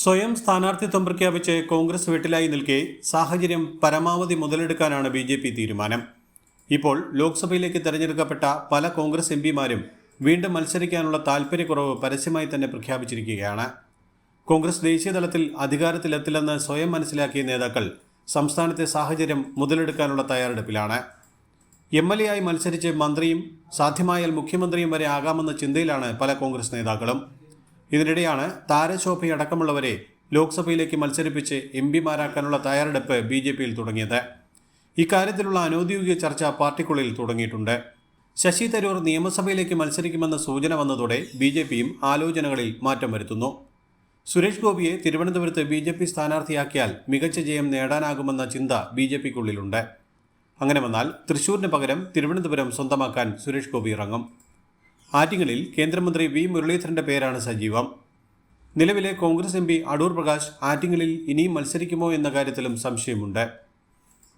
സ്വയം സ്ഥാനാർത്ഥിത്വം പ്രഖ്യാപിച്ച് കോൺഗ്രസ് വീട്ടിലായി നിൽക്കെ സാഹചര്യം പരമാവധി മുതലെടുക്കാനാണ് ബി ജെ പി തീരുമാനം. ഇപ്പോൾ ലോക്സഭയിലേക്ക് തെരഞ്ഞെടുക്കപ്പെട്ട പല കോൺഗ്രസ് എം പിമാരും വീണ്ടും മത്സരിക്കാനുള്ള താൽപ്പര്യക്കുറവ് പരസ്യമായി തന്നെ പ്രഖ്യാപിച്ചിരിക്കുകയാണ്. കോൺഗ്രസ് ദേശീയ ദേശീയതലത്തിൽ അധികാരത്തിലെത്തില്ലെന്ന് സ്വയം മനസ്സിലാക്കിയ നേതാക്കൾ സംസ്ഥാനത്തെ സാഹചര്യം മുതലെടുക്കാനുള്ള തയ്യാറെടുപ്പിലാണ്. എം എൽ എ ആയി മത്സരിച്ച് മന്ത്രിയും സാധ്യമായാൽ മുഖ്യമന്ത്രിയും വരെ ആകാമെന്ന ചിന്തയിലാണ് പല കോൺഗ്രസ് നേതാക്കളും. ഇതിനിടെയാണ് താരശോഭയടക്കമുള്ളവരെ ലോക്സഭയിലേക്ക് മത്സരിപ്പിച്ച് എം പിമാരാക്കാനുള്ള തയ്യാറെടുപ്പ് ബി ജെ പിയിൽ തുടങ്ങിയത്. ഇക്കാര്യത്തിലുള്ള അനൌദ്യോഗിക ചർച്ച പാർട്ടിക്കുള്ളിൽ തുടങ്ങിയിട്ടുണ്ട്. ശശി തരൂർ നിയമസഭയിലേക്ക് മത്സരിക്കുമെന്ന സൂചന വന്നതോടെ ബി ജെ പിയും ആലോചനകളിൽ മാറ്റം വരുത്തുന്നു. സുരേഷ് ഗോപിയെ തിരുവനന്തപുരത്ത് ബി ജെ പി സ്ഥാനാർത്ഥിയാക്കിയാൽ മികച്ച ജയം നേടാനാകുമെന്ന ചിന്ത ബി ജെ പിക്കുള്ളിലുണ്ട്. അങ്ങനെ വന്നാൽ തൃശൂരിന് പകരം തിരുവനന്തപുരം സ്വന്തമാക്കാൻ സുരേഷ് ഗോപി ഇറങ്ങും. ആറ്റിങ്ങലിൽ കേന്ദ്രമന്ത്രി വി മുരളീധരന്റെ പേരാണ് സജീവം. നിലവിലെ കോൺഗ്രസ് എം പി അടൂർ പ്രകാശ് ആറ്റിങ്ങലിൽ ഇനിയും മത്സരിക്കുമോ എന്ന കാര്യത്തിലും സംശയമുണ്ട്.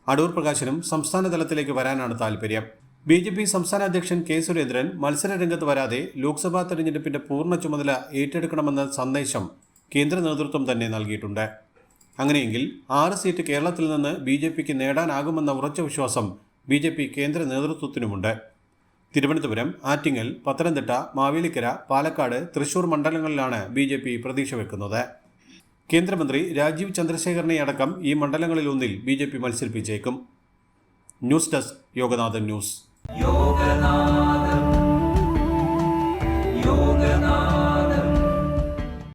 അടൂർ പ്രകാശിനും സംസ്ഥാന തലത്തിലേക്ക് വരാനാണ് താൽപര്യം. ബി ജെ പി സംസ്ഥാന അധ്യക്ഷൻ കെ സുരേന്ദ്രൻ മത്സര രംഗത്ത് വരാതെ ലോക്സഭാ തെരഞ്ഞെടുപ്പിന്റെ പൂർണ ചുമതല ഏറ്റെടുക്കണമെന്ന സന്ദേശം കേന്ദ്ര നേതൃത്വം തന്നെ നൽകിയിട്ടുണ്ട്. അങ്ങനെയെങ്കിൽ ആറ് സീറ്റ് കേരളത്തിൽ നിന്ന് ബി ജെ പിക്ക് നേടാനാകുമെന്ന ഉറച്ച വിശ്വാസം ബി ജെ പി കേന്ദ്ര നേതൃത്വത്തിനുമുണ്ട്. തിരുവനന്തപുരം ആറ്റിങ്ങൽ പത്തനംതിട്ട മാവേലിക്കര പാലക്കാട് തൃശൂർ മണ്ഡലങ്ങളിലാണ് ബി ജെ പി പ്രതീക്ഷ വെക്കുന്നത്. കേന്ദ്രമന്ത്രി രാജീവ് ചന്ദ്രശേഖരനെ അടക്കം ഈ മണ്ഡലങ്ങളിൽ ഒന്നിൽ B J P മത്സരിപ്പിച്ചേക്കും. News desk Yoganathan news. Yoganatham